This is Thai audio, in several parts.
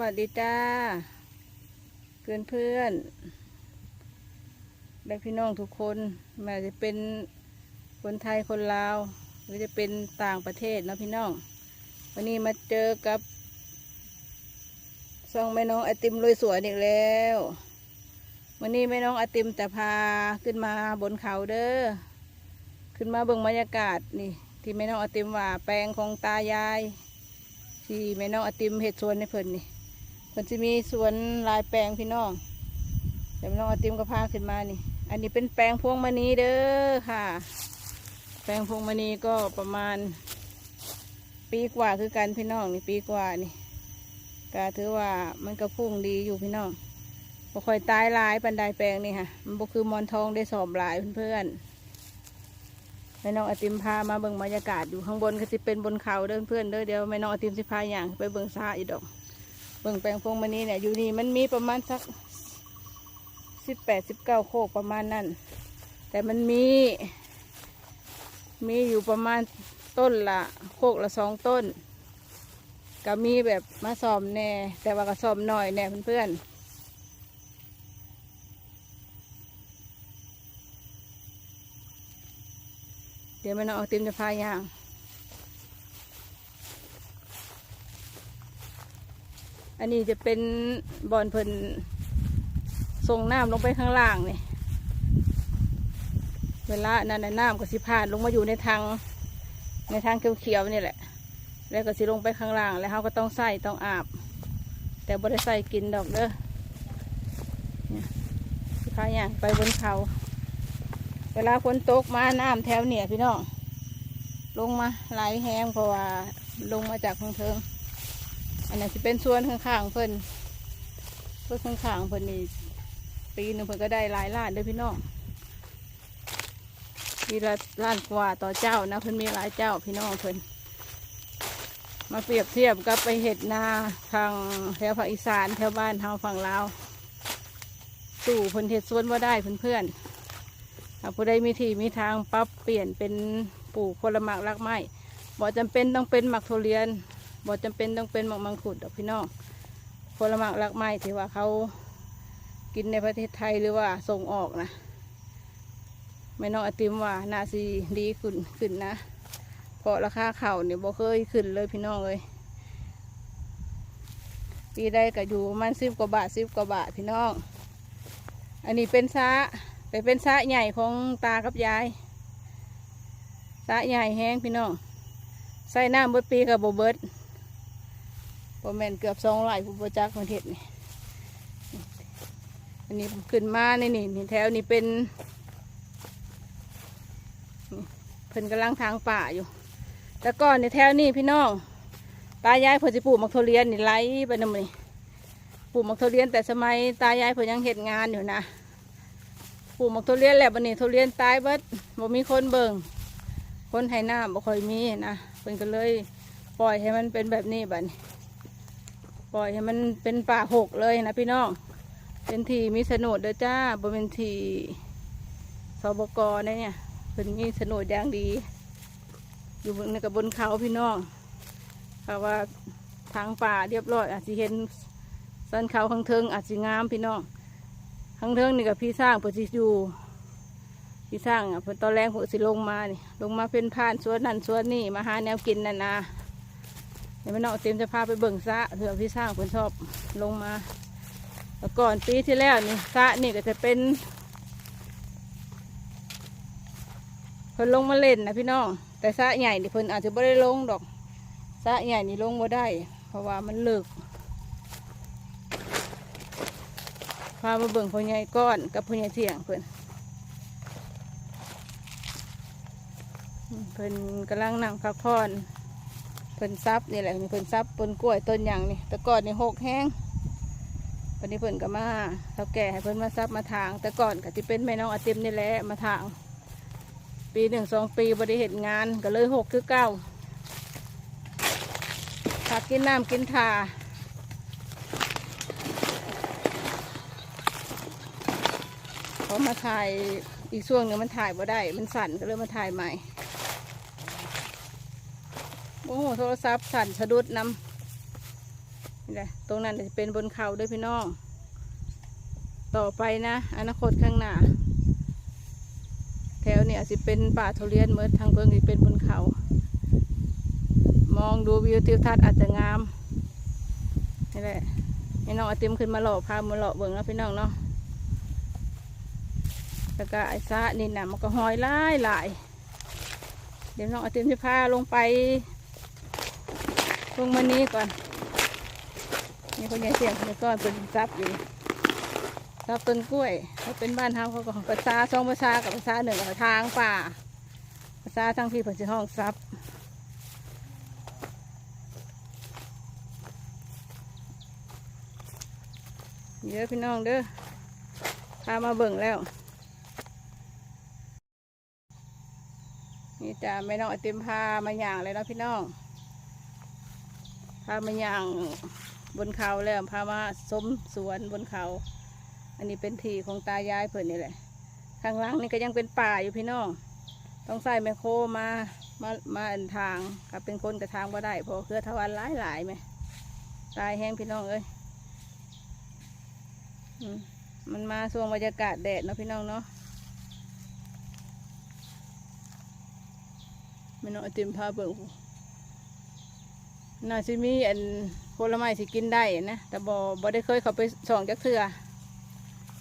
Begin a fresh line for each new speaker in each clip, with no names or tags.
วัสดีจ้า เพื่อนเพื่อนและพี่น้องทุกคนไมาจะเป็นคนไทยคนลาว หรือจะเป็นต่างประเทศนะพี่น้อง วันนี้มาเจอกับซองแม่น้องไอติมลุยสวนอีกแล้ว วันนี้แม่น้องไอติมจะพาขึ้นมาบนเขาเด้อขึ้นมาเบิ่งบรรยากาศนี่ ที่แม่น้องไอติมว่าแปลงของตายายที่แม่น้องไอติมเห็ดสวนในเพิ่นนี่ คนจะมีสวนลายแปลงพี่น้อง เดี๋ยวน้องไอติมก็พาขึ้นมานี่ อันนี้เป็นแปลงพวงมณีเด้อค่ะ แปลงพวงมณีก็ประมาณ ปีกว่าคือกันพี่น้องนี่ปีกว่านี่ก็ถือว่ามันก็พุ่งดีอยู่พี่น้องบ่ค่อยตายลายปันไดแปลงนี่ค่ะ มันบ่คือมอนทองได้สอบหลายเพื่อนๆแม่น้องไอติมพามาเบิ่งบรรยากาศอยู่ข้างบนก็จะเป็นบนเขาเด้อเพื่อนเด้อเดี๋ยวแม่น้องไอติมสิพาอย่างไปเบิ่งซาอีกดอก เบิ่งแปลงพวงมณีเนี่ยอยู่นี่มันมีประมาณสักสิบแปดสิบเก้าโคกประมาณนั้น แต่มันมี มีอยู่ประมาณต้นละโคกละสองต้น ก็มีแบบมาซ่อมแน่ แต่ว่าก็ซ่อมหน่อยแน่เพื่อนๆเดี๋ยวม่น้องเอาติมจะพายาง อันนี้จะเป็นบอนเพิ่นส่งน้ำลงไปข้างล่างนี่ เวลานั้นน้ำก็สิพาดลงมาอยู่ในทางในทางเขียวๆนี่แหละ แล้วก็สิลงไปข้างล่าง แล้วเขาก็ต้องใส่ต้องอาบ แต่บ่ได้ใส่กินดอกเด้อเนี่ยสิพาอย่างไปบนเขา เวลาฝนตกมาน้ำแถวเหนี่ยพี่น้อง ลงมาไหลแห้งเพราะว่าลงมาจากข้างเทิง อันนั้นจะเป็นส่วนข้างๆเพิ่นส่วนข้างๆเพิ่นนี่ปีหนึงเพิ่นก็ได้หลายล้านเด้อพี่น้องปีละล้านกว่าต่อเจ้านะเพิ่นมีหลายเจ้าพี่น้องเพิ่นมาเปรียบเทียบกับไปเห็ดนาทางแถวภาคอีสานแถวบ้านทางฝั่งลาวสู่เพิ่นเห็ดสวนว่าได้เพื่อนๆถ้าผู้ใดมีที่มีทางปรับเปลี่ยนเป็นปลูกผลไม้รักไม้บ่จำเป็นต้องเป็นหมักทุเรียน บ่จำเป็นต้องเป็นหมากมังคุดดอกพี่น้องผลไม้รักไม้ที่ว่าเขากินในประเทศไทยหรือว่าส่งออกนะแม่น้องอติมว่านาสีดีขึ้นขึ้นนะเพราะราคาเข่าเนี่ยบ่เคยขึ้นเลยพี่น้องเลยปีได้ก็อยู่มันสิบกว่าบาทสิบกว่าบาทพี่น้อง อันนี้เป็นซะไปเป็นซะใหญ่ของตากับยายซะใหญ่แห้งพี่น้องใส่น้ำเบิดปีกับโบเบิด ประมาณเกือบสองไร่ผู้บริจาคประเทศนี่อันนี้ขึ้นมาในนี่นี่แถวนี้เป็นเพิ่นกำลังทางป่าอยู่ แต่ก่อนในแถวนี้พี่น้องตายายเพิ่นจะปลูกมักทุเรียนนี่ไล่ไปนำนี่ปลูกมักทุเรียนแต่สมัยตายายเพิ่นยังเห็ดงานอยู่นะปลูกมักทุเรียนแหละบันนี้ทุเรียนตายเบิดบ่มีคนเบิ่งคนให้น้ำบ่ค่อยมีนะเพิ่นก็เลยปล่อยให้มันเป็นแบบนี้บัดนี้ ปล่อยให้มันเป็นป่าหกเลยนะพี่น้อง เป็นทีมีโฉนดเด้อจ้าบ่เป็นทีสบกนะเนี่ยเพิ่นมีโฉนดอย่างดี อยู่บนกับบนเขาพี่น้องเพราะว่าทางป่าเรียบร้อย อาจจะเห็นสันเขาข้างเทิงอาจจะงามพี่น้องข้างเทิงนี่กับพี่สร้างปิดสิอยู่พี่สร้างอะตอนแรกเพิ่นสิลงมานี่ลงมาเป็นผ่านสวนนั่นสวนนี่มาหาแนวกินนั่นนะ เดี๋ยวแม่น้องเต็มจะพาไปเบิ่งสะเผื่อพี่สร้างเพิ่นชอบลงมาแล้วก่อนปีที่แล้วนี่สะนี่ก็จะเป็นเพิ่นลงมาเล่นนะพี่น้องแต่สะใหญ่นี่เพิ่นอาจจะไม่ได้ลงดอกสะใหญ่นี่ลงมาได้ เพราะว่ามันเลิกพามาเบิ่งพ่อใหญ่ก้อนกับพ่อใหญ่เที่ยงเพิ่นเพิ่นกำลังนั่งพักผ่อน เพิ่นซับนี่แหละนี่เพิ่นซับต้นกล้วยต้นยางนี่แต่ก่อนนี่หกแห้งวันนี้เพิ่นก็มาเท่าแก่ให้เพิ่นมาซับมาถาง แต่ก่อนก็ที่เป็นแม่น้องอาติมนี่แหละมาถาง ปีหนึ่งสองปีบริเหตุงานก็เลยหกคือเก้าผักกินน้ำกินทาเขามาถ่ายอีกช่วงหนึงมันถ่ายบ่ได้ มันสั่นก็เลยมาถ่ายใหม่ หโทรศัพท์สั่นสะดุดน้นี่แหละตรงนั้นจะเป็นบนเขาด้วยพี่น้อง ต่อไปนะ อนาคตข้างหน้า แถวเนี่ยสิเป็นป่าทุเรียนเมื่อทางเพิ่งสิเป็นบนเขา มองดูวิวทิวทัศน์อาจจะงามนี่แหละให้น้องไอติมขึ้นมาหล่อพามาหล่อเบิ่งแล้วพี่น้องเนาะแล้วก็ไอ้ซะนี่นะมันก็หอยหลายหลายเดี๋ยวน้องไอติมจะพาลงไป ลงมานี้ก่อนนี่คนใหญ่เสียงคนก้อนเป็นซับอยู่ซับต้นกล้วยถ้าเป็นบ้านเฮาเขาก็ภาษาสองภาษากับภาษาหนึ่งทางป่าภาษาทางพี่ผมจะห้องซับเยอะพี่น้องเด้อพามาเบิ่งแล้ว นี่จ้าแม่น้องไอติมพามาอย่างเลยเนาะพี่น้อง พามาย่างบนเขาแล้วพามาสมสวนบนเขา อันนี้เป็นที่ของตายายเพิ่นนี่แหละ ข้างล่างนี่ก็ยังเป็นป่าอยู่พี่น้อง ต้องใส่แมคโครมา มามาอันทางกับเป็นคนกระทางว่าได้เพอเครือทวารหลายหลายไหมตายแห้งพี่น้องเอ้ยมมันมาช่วงบรรยากาศแดดเนาะพี่น้องเนาะไม่น้องไอติมพาเบิ่ง น่าจะมีอันผลไม้สิกินได้นะแต่บอบอได้เคยเขาไปส่องจักเทือ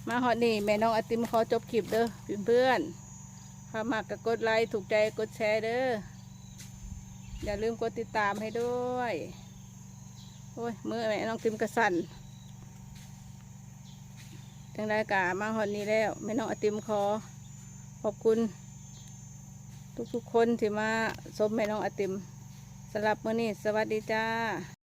มาฮอดนี่แม่น้องอติมขอจบคลิปเด้อเพื่อนๆถ้ามากก็กดไลค์ถูกใจกดแชร์เด้ออย่าลืมกดติดตามให้ด้วยโอ้ยมือแม่น้องติมกระสันจังได้กามาฮอดนี้แล้วแม่น้องอติมขอขอบคุณ ทุกๆคนที่มาชมแม่น้องอติมำหรับมื้อนี้สวัสดีจ้า